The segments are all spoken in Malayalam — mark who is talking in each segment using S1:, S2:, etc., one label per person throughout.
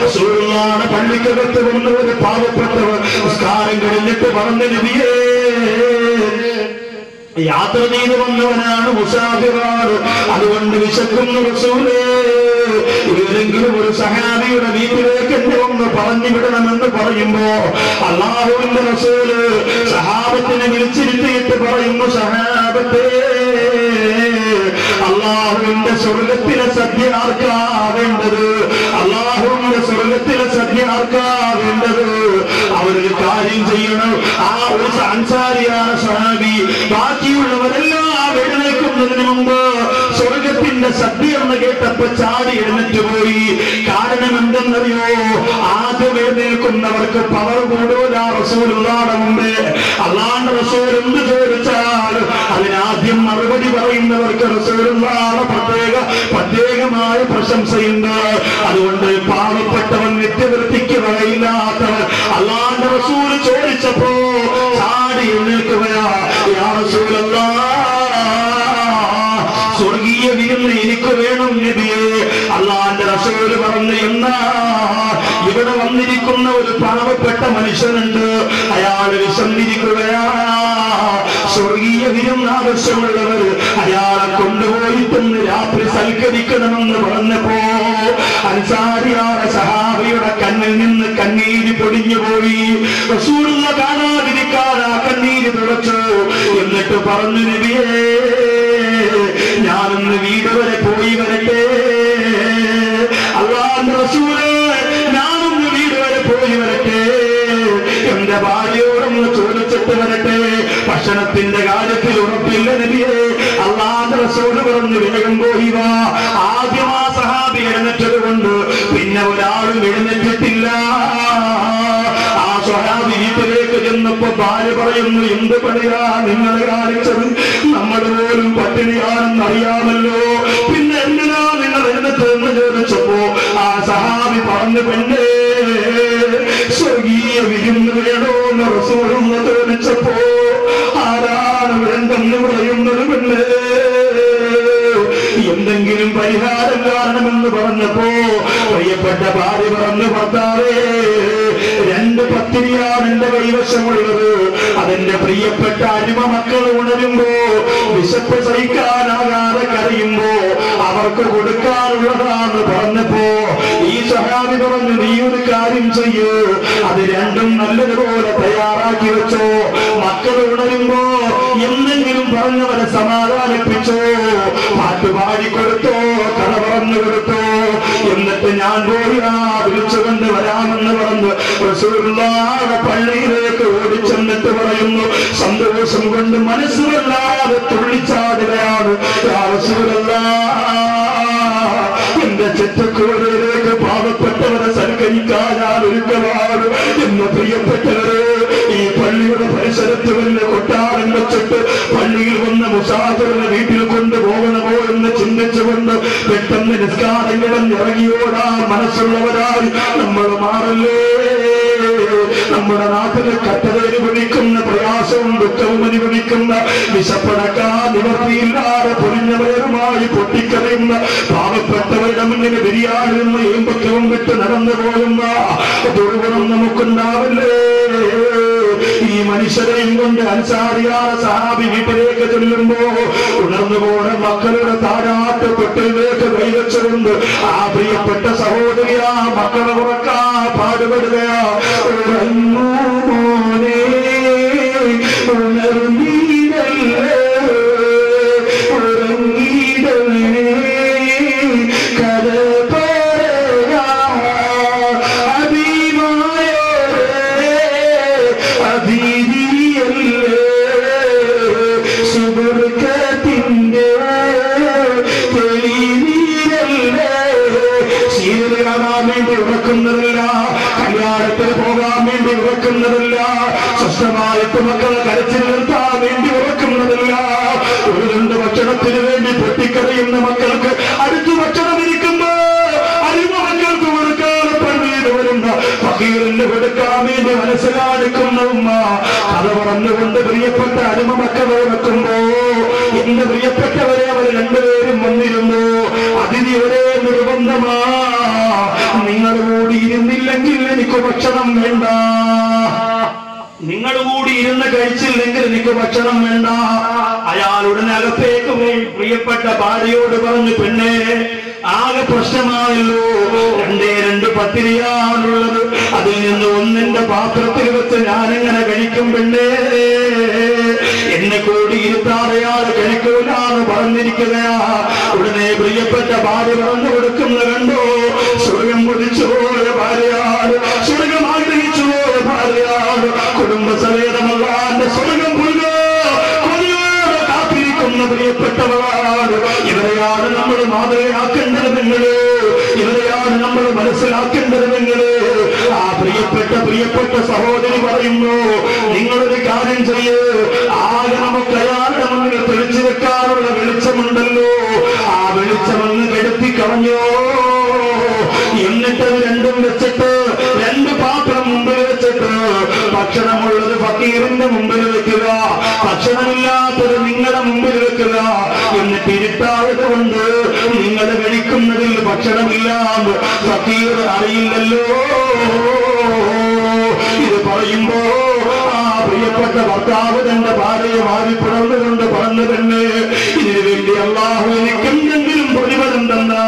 S1: റസൂലുള്ളാഹിയുടെ പള്ളിക്കകത്ത് വന്ന ഒരു പാവപ്പെട്ടവർ നിസ്കാരം കഴിഞ്ഞിട്ട് പറഞ്ഞു നബിയേ യാത്ര ചെയ്തു വന്നവനാണ് മുസാഫിറാണ് അതുകൊണ്ട് വിശക്കുന്നു റസൂലേ. ഏതെങ്കിലും ഒരു സഹാബിയുടെ വീട്ടിലേക്ക് എന്നെ ഒന്ന് പറഞ്ഞു വിടണമെന്ന് പറയുമ്പോ അള്ളാഹുവിന്റെ റസൂൽ സഹാബത്തിനെ വിളിച്ചിരുത്തിയിട്ട് പറയുന്നു സഹാബത്തേ അള്ളാഹുവിന്റെ സ്വർഗത്തിലെ സദ്യ ആർക്കാ വേണ്ടത്? അള്ളാഹുവിന്റെ സദ്യ അവരൊരു കാര്യം ചെയ്യണം. ആ ഒരു അൻസാരിയാണ് സഹാബി ബാക്കിയുള്ളവരെല്ലാം എഴുന്നേൽക്കുന്നതിന് മുമ്പ് സ്വർഗത്തിന്റെ സദ്യ എന്ന് കേട്ടപ്പോ ചാടി എഴുന്നേറ്റ് പോയി. കാരണം എന്തെന്നറിയോ ആദ്യം എഴുന്നേൽക്കുന്നവർക്ക് പവർ കൂടുതലാ റസൂലുള്ളാടെ മുമ്പേ. അല്ലാണ്ട് റസൂൽ എന്ത് ചോദിച്ചാൽ അതിനാദ്യം മറുപടി പറയുന്നവർക്ക് റസൂലുള്ളാഹി പ്രത്യേക പ്രത്യേകമായ പ്രശംസയുണ്ട്. അതുകൊണ്ട് പാവപ്പെട്ടവൻ നിത്യവൃത്തിക്ക് വകയില്ലാത്തവൻ അള്ളാന്റെ റസൂൽ ചോദിച്ചപ്പോ ചാടി എഴുന്നേൽക്കുകയാ സ്വർഗീയ വിരുന്ന് എനിക്ക് വേണം നബിയെ. അള്ളാന്റെ റസൂൽ പറഞ്ഞു എന്നാ ഇവിടെ വന്നിരിക്കുന്ന ഒരു പാവപ്പെട്ട മനുഷ്യനുണ്ട്. അൻസാരിയായ സഹാബിയുടെ കണ്ണിൽ നിന്ന് കണ്ണീര് പൊടിഞ്ഞു പോയി. റസൂലുള്ള കണ്ണീര് തുടച്ചു. എന്നിട്ട് പറഞ്ഞു നബിയേ ഞാനൊന്ന് വീട് വരെ പോയി വരട്ടെ. അള്ളാന്റെ റസൂലേ ഞാനൊന്ന് വീട് വരെ പോയി വരട്ടെ. എന്റെ ഭാര്യയോടൊന്ന് ചോദിച്ചിട്ട് വരട്ടെ. ഭക്ഷണത്തിന്റെ കാര്യത്തിൽ ഉറപ്പില്ല നബിയെ. അള്ളാഹ് റസൂൽ പറഞ്ഞു വേഗം പോയി വാ. ആദ്യം ആ സഹാബി എഴുന്നേറ്റത് കൊണ്ട് ഒരാളും എഴുന്നേറ്റിട്ടില്ല. ആ സ്വഹാബി വീട്ടിലേക്ക് ചെന്നപ്പോ ഭാര്യ പറയുന്നു എന്ത് പണിയാ നിങ്ങൾ കാണിച്ചത്? നമ്മൾ പോലും പട്ടിണിയാണെന്ന് അറിയാമല്ലോ. പിന്നെ എന്തിനാ നിങ്ങൾ എഴുന്നേറ്റെന്ന് ചോദിച്ചപ്പോ ആ സഹാബി പറഞ്ഞു പെണ്ണേ സ്വർഗീയ വിരുന്ന് വേണോ എന്ന് റസൂലെന്ന് ചോദിച്ചപ്പോ ആരാണ് വേണ്ടെന്ന് പറയുന്നത് പെണ്ണേ? എന്തെങ്കിലും പരിഹാരം കാണണമെന്ന് പറഞ്ഞപ്പോ പ്രിയപ്പെട്ട ഭാര്യ പറഞ്ഞു ഭർത്താവേ രണ്ട് പത്തിരിയാണ് എന്റെ കൈവശമുള്ളത്. അതെന്റെ പ്രിയപ്പെട്ട അരുമ മക്കൾ ഉണരുമ്പോ വിശപ്പ് സഹിക്കാനാകാതെ കരയുമ്പോ അവർക്ക് കൊടുക്കാനുള്ളതാന്ന് പറഞ്ഞപ്പോ സഹാബി പറഞ്ഞു നീ ഒരു കാര്യം ചെയ്യൂ. അത് രണ്ടും നല്ലതുപോലെ തയ്യാറാക്കി വെച്ചോ. മക്കൾ ഉണരുമ്പോ എന്തെങ്കിലും പറഞ്ഞവരെ സമാധാനിപ്പിച്ചോ. പാട്ട് പാടിക്കൊടുത്തോ കഥ പറഞ്ഞു കൊടുത്തോ എന്നിട്ട് ഞാൻ പോയി വിളിച്ചുകൊണ്ട് വരാമെന്ന് പറഞ്ഞു പള്ളിയിലേക്ക് ഓടിച്ചെന്നിട്ട് പറയുന്നു. സന്തോഷം കൊണ്ട് മനസ്സ് വല്ലാതെ തുള്ളിച്ചാടുകയാണ് എന്റെ ഞാൻ പ്രിയപ്പെട്ടവരെ ഈ കൊട്ടാരം പള്ളിയിൽ വന്ന വീട്ടിൽ ചിന്തിച്ചുകൊണ്ട് പെട്ടെന്ന് നിസ്കാരങ്ങളും ഇറങ്ങിയോടാ മനസ്സുള്ളവരായി. നമ്മൾ മാറല്ലേ? നമ്മുടെ നാട്ടിലെ കട്ടതയിൽ അനുഭവിക്കുന്ന പ്രയാസവും ദുഃഖവും അനുഭവിക്കുന്ന വിശപ്പടക്കാ നിവർത്തിയില്ലാതെ പൊരിഞ്ഞവരുമായി പൊട്ടിക്കറിയുന്ന പാവപ്പെട്ടവരുടെ മുന്നിൽ ബിരിയാണി നിന്ന് ഏമ്പക്കവും വിട്ട് നടന്നു പോകുന്ന ദുർഗുണം നമുക്കുണ്ടാവില്ലേ? ഈ മനുഷ്യരെയും കൊണ്ട് അൻസാരിയായ സഹാബി വീട്ടിലേക്ക് ചെല്ലുമ്പോ ഉണർന്നു പോണ മക്കളുടെ താരാട്ട് പെട്ടിലേക്ക് കൈവച്ചുകൊണ്ട് ആ പ്രിയപ്പെട്ട സഹോദരി ആ മക്കളെ ഉറക്കാ പാടുപെടുകയാ ഭക്ഷണം വേണ്ട. നിങ്ങൾ കൂടി ഇരുന്ന് കഴിച്ചില്ലെങ്കിൽ എനിക്ക് ഭക്ഷണം വേണ്ട. അയാൾ ഉടനെ അകത്തേക്ക് പോയി. പ്രിയപ്പെട്ട ഭാര്യയോട് പറഞ്ഞു പെണ്ണേ ആകെ പ്രശ്നമായല്ലോ. രണ്ടേ രണ്ട് പത്തിരിയാണുള്ളത്. അതിൽ നിന്ന് ഒന്നിന്റെ പാത്രത്തിൽ വെച്ച് ഞാനിങ്ങനെ കഴിക്കും പെണ്ണേ? എന്നെ കൂടി ഇരുത്താതെയാൾ കഴിക്കൂലാന്ന് പറഞ്ഞിരിക്കുകയാ. ഉടനെ പ്രിയപ്പെട്ട ഭാര്യ പറഞ്ഞു കൊടുക്കുന്ന കണ്ടോ? സ്വർഗം കുതിച്ചു പോയ കാത്തിരിക്കുന്ന പ്രിയപ്പെട്ടവളാണ് ഇവരെയാണ് നമ്മൾ മാതൃകയാക്കേണ്ടത് നിങ്ങൾ. ഇവരെയാണ് നമ്മൾ മനസ്സിലാക്കേണ്ടത് നിങ്ങൾ. ആ പ്രിയപ്പെട്ട പ്രിയപ്പെട്ട സഹോദരി പറയുന്നു നിങ്ങളൊരു കാര്യം ചെയ്യ്. ആകെ നമുക്ക് അയാളുടെ മുന്നിൽ തെളിച്ചു വെക്കാനുള്ള വെളിച്ചമുണ്ടല്ലോ. ആ വെളിച്ചമൊന്ന് കെടുത്തി കളഞ്ഞോ. എന്നിട്ട് രണ്ടും വെച്ചിട്ട് രണ്ട് പാത്രം മുമ്പിൽ വെച്ചിട്ട് ഭക്ഷണമുള്ളത് ഫക്കീറിന്റെ മുമ്പിൽ വെക്കുക. ഭക്ഷണമില്ലാത്തത് കൊണ്ട് നിങ്ങൾ കഴിക്കുന്നതിൽ ഭക്ഷണമില്ലാന്ന് സഫീർ അറിയില്ലല്ലോ. ഇത് പറയുമ്പോ ആ പ്രിയപ്പെട്ട ഭർത്താവ് തന്റെ ഭാര്യയെ മാറി പിറന്നുകൊണ്ട് പറഞ്ഞു തന്നെ ഇതിനു വേണ്ടി അള്ളാഹു എനിക്ക് എന്തെങ്കിലും പ്രതിഫലം തന്നാ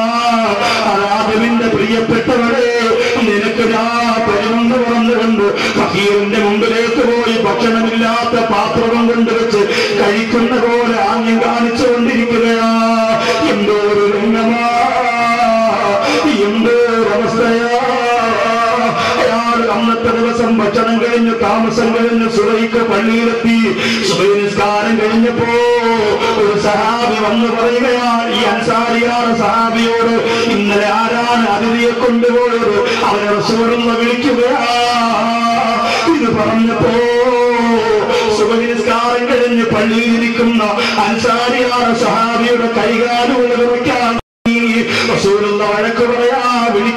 S1: പ്രിയപ്പെട്ടവരെ നിനക്ക് ഞാൻ പരിമന്ന് പറഞ്ഞുകൊണ്ട് ഫക്കീറിന്റെ മുമ്പിലേക്ക് താമസം കഴിഞ്ഞ സുബൈക്ക് പള്ളിയിലെത്തി. സുബൈ നിസ്കാരം കഴിഞ്ഞപ്പോ ഒരു സഹാബി വന്ന് പറയുകയാണ് ഈ അൻസാരിയാണ് സഹാബിയോട് ഇന്നലെ ആരാണ് അതിഥിയെ കൊണ്ടുപോയത്? അവനെ റസൂലെന്ന് വിളിക്കുകയാ. ഇത് പറഞ്ഞപ്പോ സുബൈ നിസ്കാരം കഴിഞ്ഞ് പള്ളിയിലിരിക്കുന്ന അൻസാരിയാണ് സഹാബിയുടെ കൈകാലുകൾ വിറയ്ക്കാൻ റസൂലുള്ള വഴക്ക് പറയാ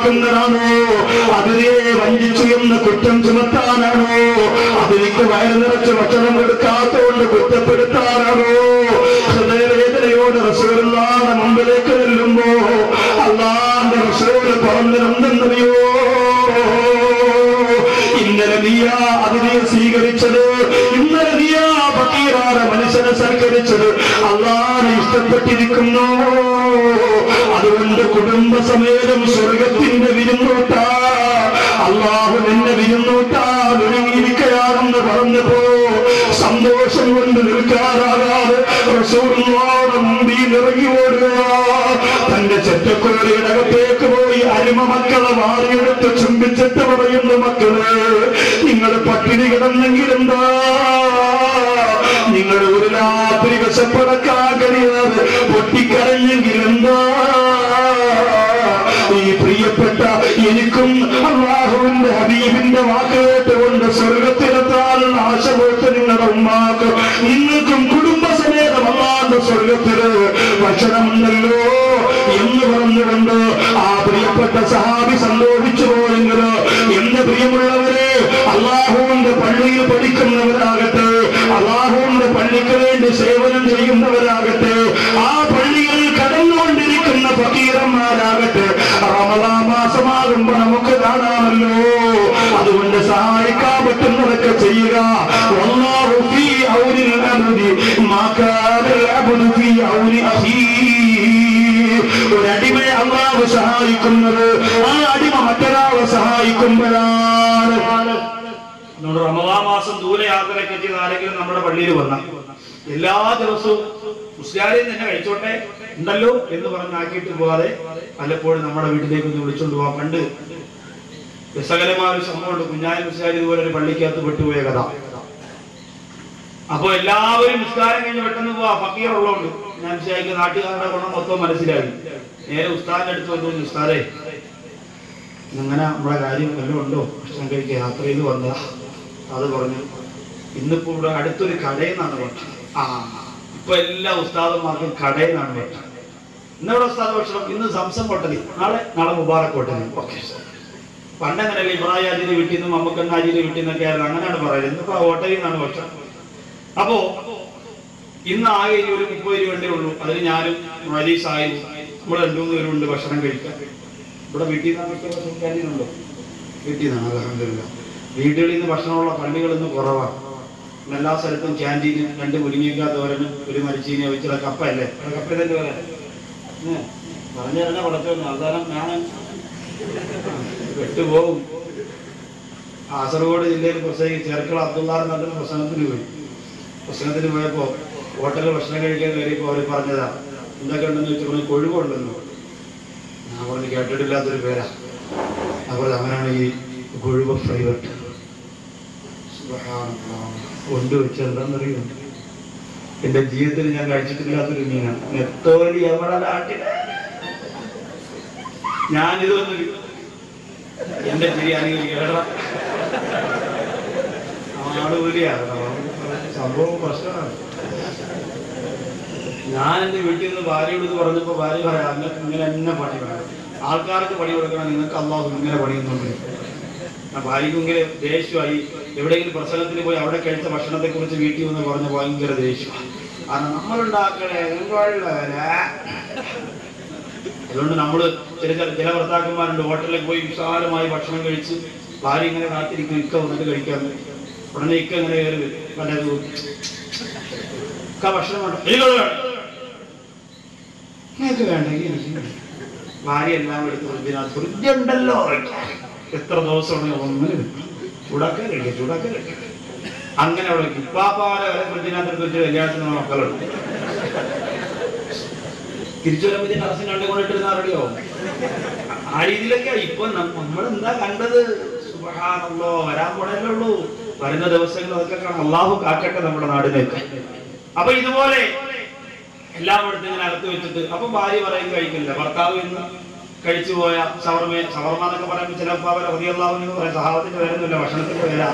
S1: വിളിക്കുന്നതാണോ അതിനെ വഞ്ചിച്ചു എന്ന് കുറ്റം ചുമത്താനാണോ? അതിലേക്ക് വയറു നിറച്ച് ഭക്ഷണം കൊടുക്കാത്തോണ്ട് കുറ്റപ്പെടുത്താനാണോ? ഹൃദയവേദനയോട് റസൂലുള്ളാന്റെ മുമ്പിലേക്ക് ചെല്ലുമ്പോ അള്ളാന്റെ റസൂൽ പറഞ്ഞിരുന്നെന്നറിയോ ഇന്നലെ നീയാ അതിനെ സ്വീകരിച്ചത്. ഇന്നലെ നീയാ ഫക്കീറാണ് മനുഷ്യനെ സൽക്കരിച്ചത്. അള്ളാനെ ഇഷ്ടപ്പെട്ടിരിക്കുന്നു. അതുകൊണ്ട് കുടുംബസമേതം സ്വർഗത്തിന്റെ വിരുന്നോട്ട അള്ളാഹു നിന്നെ വിരുന്നോട്ടാൻ ഒരുങ്ങിയിരിക്കുകയാണെന്ന് പറഞ്ഞപ്പോ സന്തോഷം കൊണ്ട് നിൽക്കാനാകാതെ റസൂലുള്ളാഹിയുടെ മുമ്പിൽ ഇറങ്ങി ഓടുക തന്റെ ചെറ്റക്കുരയുടെ അകത്തേക്ക് പോയി അരിമ മക്കളെ ചുംബിച്ചിട്ട് പറയുന്നു മക്കൾ. നിങ്ങൾ പട്ടിണി കിടന്നെങ്കിലെന്താ നിങ്ങൾ ഒരു രാത്രി വിശപ്പടക്കാൻ പൊട്ടിക്കരഞ്ഞെങ്കിൽ എന്താ? ഈ പ്രിയപ്പെട്ട എനിക്കും അള്ളാഹുവിന്റെ ഹബീബിന്റെ വാക്കേറ്റുകൊണ്ട് സ്വർഗത്തിലെത്താനുള്ള ആശ പോയിട്ട് നിങ്ങളുടെ ഉമ്മാക്ക് അള്ളാഹുവിന്റെ പള്ളിയിൽ പഠിക്കുന്നവരാകട്ടെ അള്ളാഹുവിന്റെ പള്ളിക്ക് വേണ്ടി സേവനം ചെയ്യുന്നവരാകട്ടെ ആ പള്ളിയിൽ കടന്നുകൊണ്ടിരിക്കുന്ന ഫക്കീരന്മാരാകട്ടെ റമദാ മാസമാകുമ്പോ നമുക്ക് കാണാമല്ലോ. അതുകൊണ്ട് സഹായിക്കാൻ പറ്റുന്നതൊക്കെ ചെയ്യുക. വല്ലാഹു ഫീ ഔനിൽ അബ്ദി മാ അബ്ദു ഫീ ഔനി അഖീഹി ഒരു അടിമയെ അള്ളാഹു സഹായിക്കുന്നത് ആ അടിമ മറ്റൊരാളെ സഹായിക്കുമ്പോഴാണ്
S2: നമ്മുടെ റമദാ മാസം ദൂരയാത്രയൊക്കെ ചെയ്ത് ആരെങ്കിലും നമ്മുടെ പള്ളിയിൽ വന്ന എല്ലാ ദിവസവും മുസ്ലിയാരെയും തന്നെ കഴിച്ചോട്ടെ ഉണ്ടല്ലോ എന്ന് പറഞ്ഞാക്കിയിട്ട് പോകാതെ പലപ്പോഴും നമ്മുടെ വീട്ടിലേക്ക് ഒന്ന് വിളിച്ചോണ്ട് പോവാൻ കണ്ട് രസകരമായ ഒരു സംഭവമുണ്ട്. കുഞ്ഞാലി മുസ്ലിയാർ ഇതുപോലെ ഒരു പള്ളിക്കകത്ത് പെട്ടുപോയ കഥ. അപ്പൊ എല്ലാവരും നിസ്കാരം കഴിഞ്ഞ് പെട്ടെന്ന് പോവാ. ഫക്കീർ ഉള്ളതുകൊണ്ട് ഞാൻ മുസ്ലിയാർക്ക് നാട്ടുകാരുടെ ഗുണം മൊത്തം മനസ്സിലായി. നേരെ ഉസ്താദിന്റെ അടുത്ത് വന്നു ഉസ്താദേ അങ്ങനെ നമ്മുടെ കാര്യം വല്ലതും ഉണ്ടോ? ഭക്ഷണം കഴിക്കാൻ യാത്ര ചെയ്ത് വന്നതാ. അത് പറഞ്ഞു. ഇന്നിപ്പോ ഇവിടെ അടുത്തൊരു കടയിൽ ഭക്ഷണം. ആ ഇപ്പൊ എല്ലാ ഉസ്താദന്മാർക്കും കടയിൽ നിന്നാണ് ഭക്ഷണം. ഇന്നിവിടെ ഉസ്താദ് ഭക്ഷണം? ഇന്ന് സംസം കൊട്ടതി നാളെ നാളെ മുബാറക് കൊട്ടതി ഓക്കെ. പണ്ട് അങ്ങനെയല്ലേ ഇബ്രാഹിം ആജിന്റെ വീട്ടിൽ നിന്നും മമ്മക്കണ്ണ ആജിന്റെ വീട്ടിൽ നിന്നൊക്കെ ആയിരുന്നു. അങ്ങനെയാണ് പറയുന്നത്. ഇന്നിപ്പോ ഹോട്ടലിൽ നിന്നാണ് ഭക്ഷണം. അപ്പോ ഇന്ന് ആകെ ഇനി ഒരു മുപ്പത് രൂപ ഉള്ളൂ. അതിന് ഞാനും മലീ സായും നമ്മൾ രണ്ടു മൂന്ന് പേരുണ്ട് ഭക്ഷണം കഴിക്കാൻ. ഇവിടെ വീട്ടിൽ നിന്നാണ് വീട്ടിൽ നിന്നാണ് അലഹമില്ല വീടുകളിൽ നിന്ന് ഭക്ഷണമുള്ള പള്ളികളിൽ നിന്ന് കുറവാണ് ഇന്ന് എല്ലാ സ്ഥലത്തും ക്യാന്റീന് രണ്ട് മുരിങ്ങയ്ക്ക തോരനും ഒരു മരിച്ചീനി വെച്ചുള്ള കപ്പ അല്ലേ അവിടെ കപ്പ തന്നെ പറയാം പറഞ്ഞു തന്നെ പടച്ചോന്നു അവസാനം ഞാൻ വിട്ടുപോകും കാസർഗോഡ് ജില്ലയിൽ പ്രസംഗിച്ച് ചെറുക്കള അബ്ദുള്ള എന്ന പ്രസംഗത്തിന് പോയി. പ്രസംഗത്തിന് പോയപ്പോ ഹോട്ടലിൽ ഭക്ഷണം കഴിക്കാൻ കയറിയപ്പോ അവർ പറഞ്ഞതാ എന്തൊക്കെ ഉണ്ടെന്ന് വെച്ചപ്പോൾ കൊഴുവുണ്ടെന്ന് ഞാൻ പറഞ്ഞു കേട്ടിട്ടില്ലാത്തൊരു പേരാ. അപ്പോൾ അങ്ങനെയാണ് ഈ കൊഴുവ ഫ്രൈവറ്റ് കൊണ്ടുവച്ച് എന്താണെന്നറിയോ? എന്റെ ജീവിതത്തിൽ ഞാൻ കഴിച്ചിട്ടില്ലാത്തൊരു മീനാണ്. നെത്തോലി എവിടെ നാട്ടിലെ ഞാനിതൊന്നും എന്റെ ബിരിയാണി സംഭവം പ്രശ്നമാണ്. ഞാൻ എന്റെ വീട്ടിൽ നിന്ന് ഭാര്യയോട് പറഞ്ഞപ്പോൾ പറഞ്ഞപ്പോ ഭാര്യ പറയാം നിങ്ങൾക്ക് ഇങ്ങനെ എന്നെ പണി വേണം. ആൾക്കാർക്ക് പണി കൊടുക്കണം. നിങ്ങൾക്ക് അള്ളാഹു ഇങ്ങനെ പണിയുന്നുണ്ട്. ഭാര്യയ്ക്ക് ഇങ്ങനെ ദേഷ്യമായി എവിടെയെങ്കിലും പ്രസംഗത്തിന് പോയി അവിടെ കഴിച്ച ഭക്ഷണത്തെ കുറിച്ച് വീട്ടിൽ വന്ന് പറഞ്ഞ ഭയങ്കര ദേഷ്യമാണ് അത് നമ്മളുണ്ടാക്കണേ അതുകൊണ്ട് നമ്മൾ ചില ചില ഭർത്താക്കന്മാരുണ്ട് ഹോട്ടലിൽ പോയി വിശാലമായി ഭക്ഷണം കഴിച്ച് ഭാര്യ ഇങ്ങനെ കാത്തിരിക്കും ഇക്ക വന്നിട്ട് കഴിക്കാൻ ഉടനെ ഇക്ക ഇങ്ങനെ കയറി വരും. ഇക്ക ഭക്ഷണം ഭാര്യ എല്ലാം എടുത്ത് ഫ്രിഡ്ജ് ഉണ്ടല്ലോ എത്ര ദിവസം ഉണ്ടെങ്കിൽ ഒന്നിനും ചൂടാക്കാൻ കഴിക്കുക അങ്ങനെ അവിടെ കിപ്പാപ്പാറ വരെ ഫ്രിഡ്ജിനകത്ത് വെച്ച് കല്യാണത്തിന് മക്കളുണ്ട് തിരിച്ചു വരുമ്പോ ഇതിന്റെ അറസിന് ആ രീതിയിലൊക്കെയാ ഇപ്പൊ നമ്മൾ എന്താ കണ്ടത്? സുഖാണല്ലോ വരാൻ പോണല്ലേ ഉള്ളൂ. വരുന്ന ദിവസങ്ങൾ അതൊക്കെ കാണാം. അള്ളാഹു കാക്കട്ടെ നമ്മുടെ നാടിനൊക്കെ അപ്പൊ ഇതുപോലെ എല്ലായിടത്തും ഇങ്ങനെ അകത്ത് വെച്ചിട്ട് അപ്പൊ ഭാര്യ പറയും കഴിക്കില്ല. ഭർത്താവ് ഇന്ന് കഴിച്ചു പോയ ഷവർമ ഷവർമ എന്നൊക്കെ പറയുമ്പോൾ ചില അവരെ ഹൃദയല്ലാവുന്ന പറയാം സഹാബത്തിന്റെ പേരൊന്നുമില്ല ഭക്ഷണത്തിന്റെ പേരാ.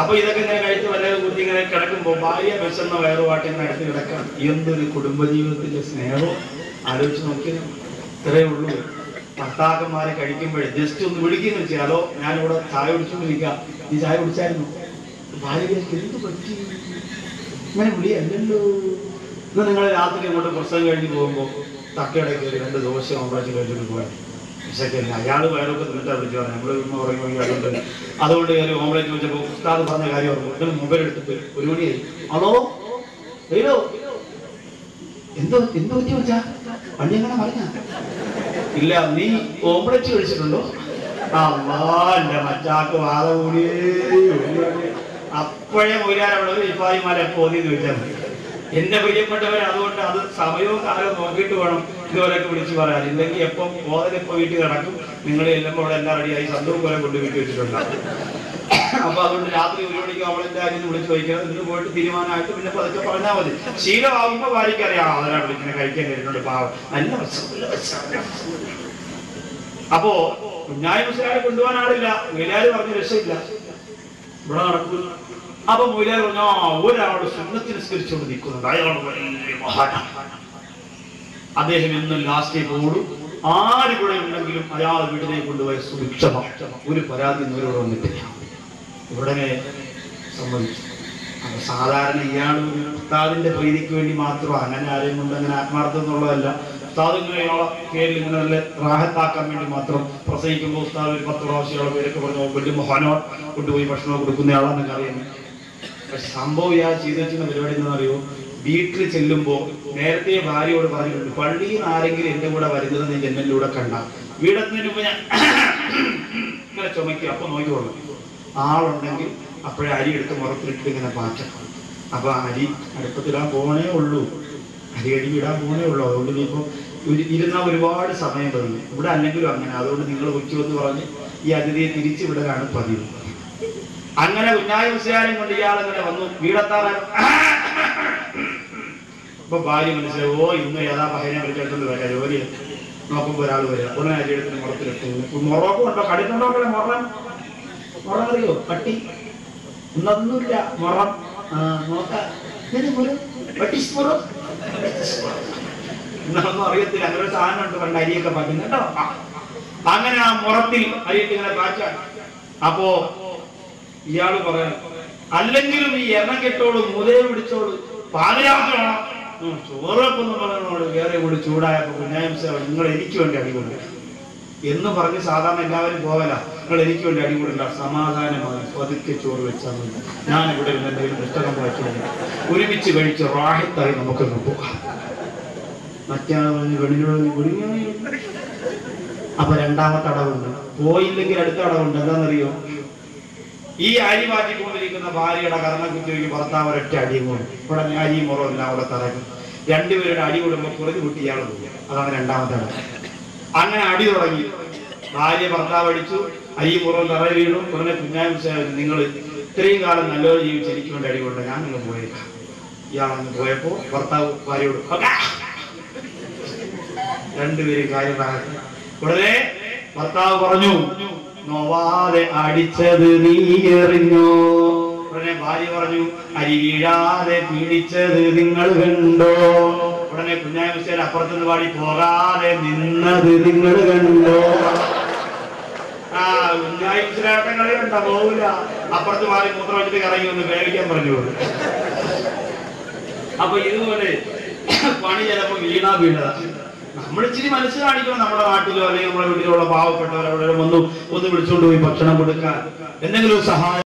S2: അപ്പൊ ഇതൊക്കെ ഇങ്ങനെ കഴിച്ച് വല്ല കുട്ടി ഇങ്ങനെ കിടക്കുമ്പോൾ ഭാര്യ വിശന്ന വയറുപാട്ടി ഇങ്ങനെ അടുത്ത് കിടക്കാം എന്തൊരു കുടുംബജീവിതത്തിന്റെ സ്നേഹവും ആലോചിച്ച് നോക്കിയാൽ ഇത്രയേ ഉള്ളൂ. ഭർത്താക്കന്മാരെ കഴിക്കുമ്പോഴേ ജസ്റ്റ് ഒന്ന് വിളിക്കുന്നു അതോ ഞാനിവിടെ ചായ കുടിച്ചുകൊണ്ടിരിക്കാം നീ ചായ കുടിച്ചായിരുന്നു. ഭാര്യ വിചാരിക്കും, എന്ത് പറ്റി? ഇങ്ങനെ വിളിയല്ലല്ലോ. ഇന്ന് നിങ്ങൾ രാത്രി ഇങ്ങോട്ട് പ്രസവം കഴിഞ്ഞ് പോകുമ്പോൾ തക്കയുടെ കയറി രണ്ട് ദോശ ഓംപ്രാച്ച് കഴിച്ചിട്ട് പോയി. വിശക്കില്ല അയാൾ വയറൊക്കെ തിന്നിട്ടാ വിളിച്ചു പറഞ്ഞു നമ്മൾ വീട്ടിൽ ഉറങ്ങി അതുകൊണ്ട് അതുകൊണ്ട് കയറി ഓംപ്ലേറ്റ് വെച്ചപ്പോൾ ഉസ്താദ് പറഞ്ഞ കാര്യം ഓർമ്മ. മൊബൈൽ എടുത്തിട്ട് ഒരു മണിയായി. ആണോ? ഹലോ? എന്തോ എന്തോ പറ്റി വിളിച്ചാ? പണ്ടി എങ്ങനെ പറഞ്ഞ? ഇല്ല നീ ഓംപ്ലേറ്റ് കഴിച്ചിട്ടുണ്ടോ? അമ്മാ മച്ചാക്ക് വാദ കൂടിയേ. അപ്പോഴേ മൊയിലാരവിടെ ഇപ്പായിമാരെ പോന്നിന്ന് ചോദിച്ചാൽ മതി. എന്റെ പ്രിയപ്പെട്ടവർ അതുകൊണ്ട് അത് സമയവും കാലവും നോക്കിയിട്ട് വേണം ഇതുപോലെയൊക്കെ വിളിച്ചു പറയാൻ. ഇല്ലെങ്കിൽ എപ്പം ബോധന ഇപ്പൊ വീട്ടിൽ നടക്കും നിങ്ങൾ എല്ലാം അവിടെ എല്ലാം റെഡിയായി സന്തവും പോലെ കൊണ്ട് വീട്ടിൽ വെച്ചിട്ടുണ്ടാവും അപ്പൊ അതുകൊണ്ട് രാത്രി ഒരു മണിക്ക് അവളെന്റെ കാര്യം വിളിച്ച് ചോദിക്കണം. എന്നിട്ട് പോയിട്ട് തീരുമാനമായിട്ട് പിന്നെ പതുക്കെ പറഞ്ഞാൽ മതി. ശീലമാകുമ്പോ ഭാര്യയ്ക്ക് അറിയാം അതിനാണ് വിളിക്കുന്നത്. കഴിക്കാൻ കഴിഞ്ഞിട്ടുണ്ട് പാവം. നല്ല. അപ്പോ കുഞ്ഞായ മുസ്ലാരെ കൊണ്ടുപോകാൻ ആളില്ല. വീലാര് പറഞ്ഞ രക്ഷയില്ല. ഇവിടെ നടക്കുന്നു. അപ്പൊ മൊയിലാർ പറഞ്ഞു ആ ഒരാൾ സുന്നത്തിന് നിസ്കരിച്ചുകൊണ്ട് നിൽക്കുന്നുണ്ട്. അയാൾ വലിയ മഹാനാണ് അദ്ദേഹം എന്നും ലാസ്റ്റ് ഓടും. ആര് കൂടെ ഉണ്ടെങ്കിലും അയാൾ വീട്ടിലേക്ക് കൊണ്ടുപോയ സുഭിക്ഷമാണ് ഒരു പരാതി ഇന്നവരോട് വന്നിട്ടില്ല. സമ്മതിച്ചു അപ്പൊ സാധാരണ ഇയാൾ ഉസ്താദിന്റെ പ്രീതിക്ക് വേണ്ടി മാത്രം അങ്ങനെ ആരെയും കൊണ്ട് അങ്ങനെ ആത്മാർത്ഥം എന്നുള്ളതല്ല ഉസ്താദ് ഇങ്ങനെ ഇയാളെ ഇങ്ങനെ നല്ല റാഹത്താക്കാൻ വേണ്ടി മാത്രം പ്രസംഗിക്കുമ്പോൾ ഉസ്താദ് ഒരു പത്ത് പ്രാവശ്യം പേരൊക്കെ പറഞ്ഞു വലിയ മഹാനോ കൊണ്ടുപോയി ഭക്ഷണം കൊടുക്കുന്നയാളാണെന്നൊക്കെ അറിയുന്നു പക്ഷെ സംഭവം ഇയാൾ ചെയ്തു പരിപാടി പറയുമോ വീട്ടിൽ ചെല്ലുമ്പോ നേരത്തെ ഭാര്യയോട് പറഞ്ഞിട്ടുണ്ട് പള്ളിയിൽ നിന്ന് ആരെങ്കിലും എന്റെ കൂടെ വരുന്നത് നീ ജന്മലിലൂടെ കണ്ട. വീടെത്തുന്നതിന് മുമ്പ് ഞാൻ ഇങ്ങനെ ചുമക്കി അപ്പൊ നോക്കിക്കോളും ആളുണ്ടെങ്കിൽ അപ്പോഴേ അരി എടുത്ത് മുറത്തിലിട്ട് ഇങ്ങനെ പാറ്റ. അപ്പൊ അരി അടുപ്പത്തിടാൻ പോണേ ഉള്ളൂ. അരി അടി ഇടാൻ പോണേ ഉള്ളൂ. അതുകൊണ്ട് നീ ഇപ്പോൾ ഒരു- ഇരുന്ന ഒരുപാട് സമയം കഴിഞ്ഞു ഇവിടെ അല്ലെങ്കിലും അങ്ങനെ. അതുകൊണ്ട് നിങ്ങൾ ഉച്ചവെന്ന് പറഞ്ഞ് ഈ അതിഥിയെ തിരിച്ചു വിടലാണ് പതിവ്. അങ്ങനെ ഉന്നായ മുസ്ലിയാരെയും കൊണ്ട് ഇയാൾ അങ്ങനെ വന്നു. വീടത്താറാൻ ഇപ്പൊ ഭാര്യ മനസ്സിലായി ഓ ഇന്ന് ഏതാ പഹനെ വിളിച്ചെടുത്തോണ്ട് വരാം ജോലി നോക്കുമ്പോ ഒരാൾ വരാം ഉടനെ അരിയെടുത്തിന് മുറത്തിലിട്ടു. മുറക്കും ഉണ്ടോ? കടിക്കുണ്ടോ അവിടെ മുറം? അറിയോ? പട്ടി. ഒന്നൊന്നുമില്ല മുറം. നോക്കാം. മുറം മുറം. എന്നൊന്നും അറിയത്തില്ല. അങ്ങനെ ഒരു സാധനം ഉണ്ട് പണ്ട് അരിയൊക്കെ പാറ്റും കേട്ടോ? ആ. അങ്ങനെ ആ മുറത്തിൽ അരിയിട്ട് ഇങ്ങനെ പാറ്റാൻ അപ്പോ ഇയാൾ പറയാൻ അല്ലെങ്കിലും ഈ എണ്ണ കെട്ടോളും മുതയെ പിടിച്ചോളും പാതിരാക്കണം ചോറപ്പെന്ന് പറയുന്നോട് വേറെ കൂടി ചൂടായപ്പോ കുഞ്ഞായം സാർ നിങ്ങൾ എനിക്ക് വേണ്ടി അടികൊണ്ട് എന്ന് പറഞ്ഞ് സാധാരണ എല്ലാവരും പോവല. നിങ്ങൾ എനിക്ക് വേണ്ടി അടികൂടില്ല സമാധാനമായി പതുക്കെ ചോറ് വെച്ചാൽ മതി. ഞാൻ ഇവിടെ ഇരുന്ന് എന്തെങ്കിലും പുസ്തകം വായിച്ചു ഒരുമിച്ച് കഴിച്ച് റാഹിത്തായി നമുക്കൊന്ന് പോകാം. അപ്പൊ രണ്ടാമത്തെ അടവുണ്ട്. പോയില്ലെങ്കിൽ അടുത്ത അടവുണ്ട്. എന്താണെന്നറിയോ? ഈ അരി മാറ്റിക്കൊണ്ടിരിക്കുന്ന ഭാര്യയുടെ കർമ്മ കുത്തിയൊരു ഭർത്താവ് ഒരൊറ്റ അടിയും കൂടി ഇവിടെ അരിയും മുറവും എല്ലാം അവിടെ തറക്കും രണ്ടുപേരുടെ അടി കൂടുമ്പോൾ കുറഞ്ഞു കുട്ടി ഇയാൾ അതാണ് രണ്ടാമത്തെ അങ്ങനെ അടി തുടങ്ങി. ഭാര്യ ഭർത്താവ് അടിച്ചു. അരി മുറവും തറ വീണു. ഉടനെ കുഞ്ഞായ നിങ്ങൾ ഇത്രയും കാലം നല്ലൊരു ജീവിച്ച് എനിക്ക് വേണ്ടി അടി കൊണ്ട് ഞാൻ നിങ്ങൾ പോയേക്കാം. ഇയാളങ്ങ് പോയപ്പോ ഭർത്താവ് ഭാര്യയോട്. രണ്ടുപേരും കാര്യം ഉടനെ ഭർത്താവ് പറഞ്ഞു നോവാതെ അടിച്ചത് നീ എറിഞ്ഞോ? ഉടനെ ഭാര്യ പറഞ്ഞു അരി വീഴാതെ പീഡിച്ചത് നിങ്ങൾ കണ്ടോ? ഉടനെ കുഞ്ഞായ അപ്പുറത്തു അപ്പുറത്തുനിന്ന് പാടി പോകാതെ നിന്നത് നിങ്ങൾ കണ്ടോ? ആ വിശേഷം കളി കണ്ട? പോവില്ല. അപ്പുറത്ത് മാറി മൂത്രം വെച്ചിട്ട് കറങ്ങി ഒന്ന് വേവിക്കാൻ പറഞ്ഞു. അപ്പൊ ഇതുപോലെ പണി ചിലപ്പോ വീണാ വീണതാ. നമ്മൾ ഇച്ചിരി മനസ്സ് കാണിക്കണം നമ്മുടെ നാട്ടിലോ അല്ലെങ്കിൽ നമ്മുടെ വീട്ടിലുള്ള പാവപ്പെട്ടവരോ വന്നു ഒന്ന് വിളിച്ചുകൊണ്ട് പോയി ഭക്ഷണം കൊടുക്കാൻ. എന്തെങ്കിലും സഹായം